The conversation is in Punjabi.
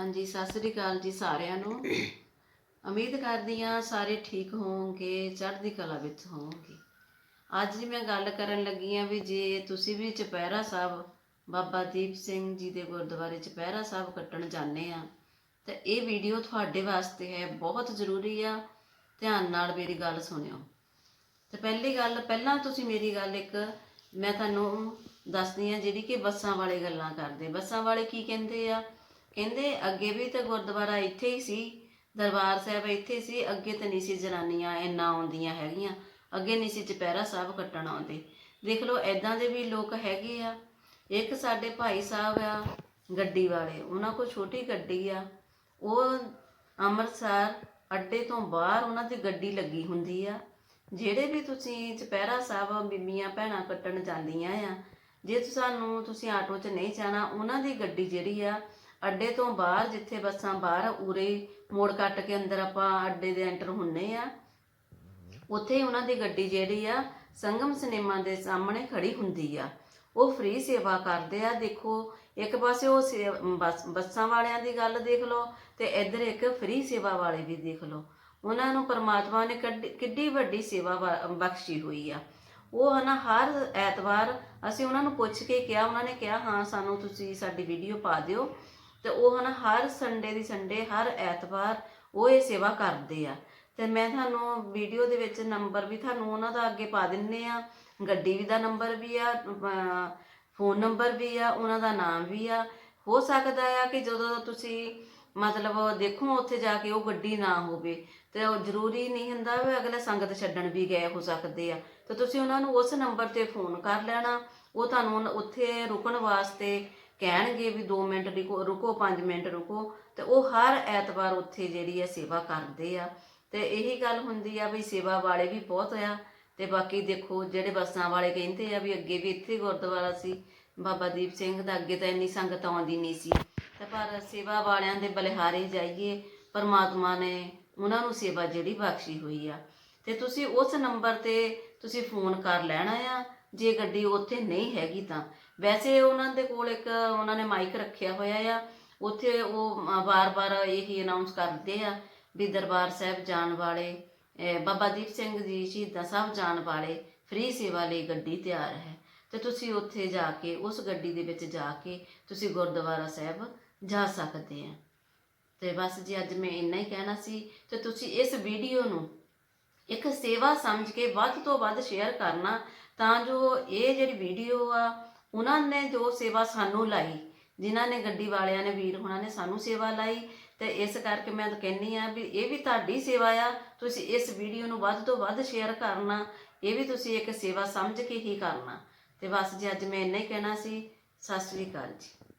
ਹਾਂਜੀ, ਸਤਿ ਸ੍ਰੀ ਅਕਾਲ ਜੀ ਸਾਰਿਆਂ ਨੂੰ। ਉਮੀਦ ਕਰਦੀ ਹਾਂ ਸਾਰੇ ਠੀਕ ਹੋਵੋਗੇ, ਚੜ੍ਹਦੀ ਕਲਾ ਵਿੱਚ ਹੋਵੋਗੇ। ਅੱਜ ਜੀ ਮੈਂ ਗੱਲ ਕਰਨ ਲੱਗੀ ਹਾਂ ਵੀ ਜੇ ਤੁਸੀਂ ਵੀ ਚੁਪਹਿਰਾ ਸਾਹਿਬ, ਬਾਬਾ ਦੀਪ ਸਿੰਘ ਜੀ ਦੇ ਗੁਰਦੁਆਰੇ ਚੁਪਹਿਰਾ ਸਾਹਿਬ ਕੱਟਣ ਜਾਂਦੇ ਆ ਤਾਂ ਇਹ ਵੀਡੀਓ ਤੁਹਾਡੇ ਵਾਸਤੇ ਹੈ, ਬਹੁਤ ਜ਼ਰੂਰੀ ਆ। ਧਿਆਨ ਨਾਲ ਮੇਰੀ ਗੱਲ ਸੁਣਿਓ। ਤੇ ਪਹਿਲੀ ਗੱਲ, ਪਹਿਲਾਂ ਤੁਸੀਂ ਮੇਰੀ ਗੱਲ ਇੱਕ ਮੈਂ ਤੁਹਾਨੂੰ ਦੱਸਦੀ ਆ ਜਿਹੜੀ ਕਿ ਬੱਸਾਂ ਵਾਲੇ ਗੱਲਾਂ ਕਰਦੇ। ਬੱਸਾਂ ਵਾਲੇ ਕੀ ਕਹਿੰਦੇ ਆ? ਕਹਿੰਦੇ ਅੱਗੇ ਵੀ ਤਾਂ ਗੁਰਦੁਆਰਾ ਇੱਥੇ ਹੀ ਸੀ, ਦਰਬਾਰ ਸਾਹਿਬ ਇੱਥੇ ਸੀ, ਅੱਗੇ ਤਾਂ ਨਹੀਂ ਸੀ ਜਨਾਨੀਆਂ ਇੰਨਾ ਆਉਂਦੀਆਂ ਹੈਗੀਆਂ, ਅੱਗੇ ਨਹੀਂ ਸੀ ਚੁਪਹਿਰਾ ਸਾਹਿਬ ਕੱਟਣ ਆਉਂਦੇ। ਦੇਖ ਲਓ ਐਦਾਂ ਦੇ ਵੀ ਲੋਕ ਹੈਗੇ ਆ, ਇੱਕ ਸਾਡੇ ਭਾਈ ਸਾਹਿਬ ਆ, ਗੱਡੀ ਵਾਲੇ, ਉਹਨਾਂ ਕੋਲ ਛੋਟੀ ਗੱਡੀ ਆ, ਉਹ ਅੰਮ੍ਰਿਤਸਰ ਅੱਡੇ ਤੋਂ ਬਾਹਰ ਉਹਨਾਂ ਦੀ ਗੱਡੀ ਲੱਗੀ ਹੁੰਦੀ ਆ, ਜਿਹੜੇ ਵੀ ਤੁਸੀਂ ਚੁਪਹਿਰਾ ਸਾਹਿਬ ਬੀਬੀਆਂ ਭੈਣਾਂ ਕੱਟਣ ਜਾਂਦੀਆਂ ਆ, ਜੇ ਤੁਹਾਨੂੰ ਤੁਸੀਂ ਆਟੋ 'ਚ ਨਹੀਂ ਜਾਣਾ, ਉਹਨਾਂ ਦੀ ਗੱਡੀ ਜਿਹੜੀ ਆ ਅੱਡੇ ਤੋਂ ਬਾਹਰ, ਜਿੱਥੇ ਬੱਸਾਂ ਬਾਹਰ, ਉਰੇ ਮੋੜ ਕੱਟ ਕੇ ਅੰਦਰ ਆਪਾਂ ਅੱਡੇ ਦੇ ਐਂਟਰ ਹੁੰਨੇ ਆ। ਉੱਥੇ ਉਹਨਾਂ ਦੀ ਗੱਡੀ ਜਿਹੜੀ ਆ, ਸੰਗਮ ਸਿਨੇਮਾ ਦੇ ਸਾਹਮਣੇ ਖੜੀ ਹੁੰਦੀ ਆ। ਉਹ ਫ੍ਰੀ ਸੇਵਾ ਕਰਦੇ ਆ। ਦੇਖੋ, ਇੱਕ ਪਾਸੇ ਉਹ ਸੇ- ਬੱਸ- ਬੱਸਾਂ ਵਾਲਿਆਂ ਦੀ ਗੱਲ ਦੇਖ ਲਓ ਤੇ ਇੱਧਰ ਇੱਕ ਫ੍ਰੀ ਸੇਵਾ ਵਾਲੇ ਵੀ ਦੇਖ ਲਓ। ਉਹਨਾਂ ਨੂੰ ਪਰਮਾਤਮਾ ਨੇ ਕੱਢ- ਕਿੱਡੀ ਵੱਡੀ ਸੇਵਾ ਬਖਸ਼ੀ ਹੋਈ ਆ। ਉਹ ਹਨਾ, ਹਰ ਐਤਵਾਰ ਅਸੀਂ ਉਹਨਾਂ ਨੂੰ ਪੁੱਛ ਕੇ ਕਿਹਾ, ਉਹਨਾਂ ਨੇ ਕਿਹਾ, ਹਾਂ, ਸਾਨੂੰ ਤੁਸੀਂ ਸਾਡੀ ਵੀਡੀਓ ਪਾ ਦਿਓ। ਤੇ ਉਹ ਹਨਾ ਹਰ ਸੰਡੇ ਦੀ ਸੰਡੇ ਹਰ ਐਤਵਾਰ ਉਹ ਇਹ ਸੇਵਾ ਕਰਦੇ ਆ। ਤੇ ਮੈਂ ਤੁਹਾਨੂੰ ਵੀਡੀਓ ਦੇ ਵਿੱਚ ਨੰਬਰ ਵੀ ਤੁਹਾਨੂੰ ਉਹਨਾਂ ਦਾ ਅੱਗੇ ਪਾ ਦਿੰਨੇ ਆ। ਗੱਡੀ ਵੀ ਦਾ ਨੰਬਰ ਵੀ ਆ ਫੋਨ ਨੰਬਰ ਵੀ ਆ, ਉਹਨਾਂ ਦਾ ਨਾਮ ਵੀ ਆ। ਹੋ ਸਕਦਾ ਆ ਕਿ ਜਦੋਂ ਤੁਸੀਂ ਮਤਲਬ ਦੇਖੋ ਉੱਥੇ ਜਾ ਕੇ ਉਹ ਗੱਡੀ ਨਾ ਹੋਵੇ, ਤੇ ਉਹ ਜ਼ਰੂਰੀ ਨਹੀਂ ਹੁੰਦਾ ਵੀ ਅਗਲੇ ਸੰਗਤ ਛੱਡਣ ਵੀ ਗਏ ਹੋ ਸਕਦੇ ਆ। ਤੇ ਤੁਸੀਂ ਉਹਨਾਂ ਨੂੰ ਉਸ ਨੰਬਰ ਤੇ ਫੋਨ ਕਰ ਲੈਣਾ। ਉਹ ਤੁਹਾਨੂੰ ਉੱਥੇ ਰੁਕਣ ਵਾਸਤੇ ਕਹਿਣਗੇ ਵੀ 2 ਮਿੰਟ ਰੁਕੋ ਰੁਕੋ 5 ਮਿੰਟ ਰੁਕੋ, ਤੇ ਉਹ ਹਰ ਐਤਵਾਰ ਉੱਥੇ ਜਿਹੜੀ ਆ ਸੇਵਾ ਕਰਦੇ ਆ। ਤੇ ਇਹੀ ਗੱਲ ਹੁੰਦੀ ਆ ਵੀ ਸੇਵਾ ਵਾਲੇ ਵੀ ਬਹੁਤ ਆ, ਤੇ ਬਾਕੀ ਦੇਖੋ ਜਿਹੜੇ ਬੱਸਾਂ ਵਾਲੇ ਕਹਿੰਦੇ ਆ ਵੀ ਅੱਗੇ ਵੀ ਇੱਥੇ ਗੁਰਦੁਆਰਾ ਸੀ, ਬਾਬਾ ਦੀਪ ਸਿੰਘ ਦਾ ਅੱਗੇ ਤਾਂ ਇੰਨੀ ਸੰਗਤ ਆਉਂਦੀ ਨਹੀਂ ਸੀ। ਤੇ ਪਰ ਸੇਵਾ ਵਾਲਿਆਂ ਦੇ ਬਲਿਹਾਰੇ ਜਾਈਏ, ਪਰਮਾਤਮਾ ਨੇ ਉਹਨਾਂ ਨੂੰ ਸੇਵਾ ਜਿਹੜੀ ਬਖਸ਼ੀ ਹੋਈ ਆ। ਤੇ ਤੁਸੀਂ ਉਸ ਨੰਬਰ ਤੇ ਤੁਸੀਂ ਫੋਨ ਕਰ ਲੈਣਾ ਆ ਜੇ ਗੱਡੀ ਉੱਥੇ ਨਹੀਂ ਹੈਗੀ ਤਾਂ। ਵੈਸੇ ਉਹਨਾਂ ਦੇ ਕੋਲ ਇੱਕ ਉਹਨਾਂ ਨੇ ਮਾਈਕ ਰੱਖਿਆ ਹੋਇਆ ਆ। ਉੱਥੇ ਉਹ ਵਾਰ-ਵਾਰ ਇਹੀ ਅਨਾਉਂਸ ਕਰਦੇ ਆ ਵੀ ਦਰਬਾਰ ਸਾਹਿਬ ਜਾਣ ਵਾਲੇ, ਅਹ, ਬਾਬਾ ਦੀਪ ਸਿੰਘ ਜੀ, ਸ਼ਹੀਦਾਂ ਸਾਹਿਬ ਜਾਣ ਵਾਲੇ ਫ੍ਰੀ ਸੇਵਾ ਲਈ ਗੱਡੀ ਤਿਆਰ ਹੈ। ਤੇ ਤੁਸੀਂ ਉੱਥੇ ਜਾ ਕੇ, ਉਸ ਗੱਡੀ ਦੇ ਵਿੱਚ ਜਾ ਕੇ ਤੁਸੀਂ ਗੁਰਦੁਆਰਾ ਸਾਹਿਬ ਜਾ ਸਕਦੇ ਆ। ਤੇ ਬਸ ਜੀ, ਅੱਜ ਮੈਂ ਇੰਨਾ ਹੀ ਕਹਿਣਾ ਸੀ। ਤੇ ਤੁਸੀਂ ਇਸ ਵੀਡੀਓ ਨੂੰ ਇੱਕ ਸੇਵਾ ਸਮਝ ਕੇ ਵੱਧ ਤੋਂ ਵੱਧ ਸ਼ੇਅਰ ਕਰਨਾ ਤਾਂ ਜੋ ਇਹ ਜਿਹੜੀ ਵੀਡੀਓ ਆ, ਉਹਨਾਂ ਨੇ ਜੋ ਸੇਵਾ ਸਾਨੂੰ ਲਾਈ, ਜਿਨ੍ਹਾਂ ਨੇ ਗੱਡੀ ਵਾਲਿਆਂ ਨੇ, ਵੀਰ ਹੋਣਾ ਨੇ ਸਾਨੂੰ ਸੇਵਾ ਲਾਈ, ਤੇ ਇਸ ਕਰਕੇ ਮੈਂ ਤਾਂ ਕਹਿੰਨੀ ਆ ਵੀ ਇਹ ਵੀ ਤੁਹਾਡੀ ਸੇਵਾ ਆ, ਤੁਸੀਂ ਇਸ ਵੀਡੀਓ ਨੂੰ ਵੱਧ ਤੋਂ ਵੱਧ ਸ਼ੇਅਰ ਕਰਨਾ, ਇਹ ਵੀ ਤੁਸੀਂ ਇੱਕ ਸੇਵਾ ਸਮਝ ਕੇ ਹੀ ਕਰਨਾ। ਤੇ ਬਸ ਜੀ, ਅੱਜ ਮੈਂ ਇੰਨਾ ਹੀ ਕਹਿਣਾ ਸੀ, ਸਤਿ ਸ੍ਰੀ ਅਕਾਲ ਜੀ।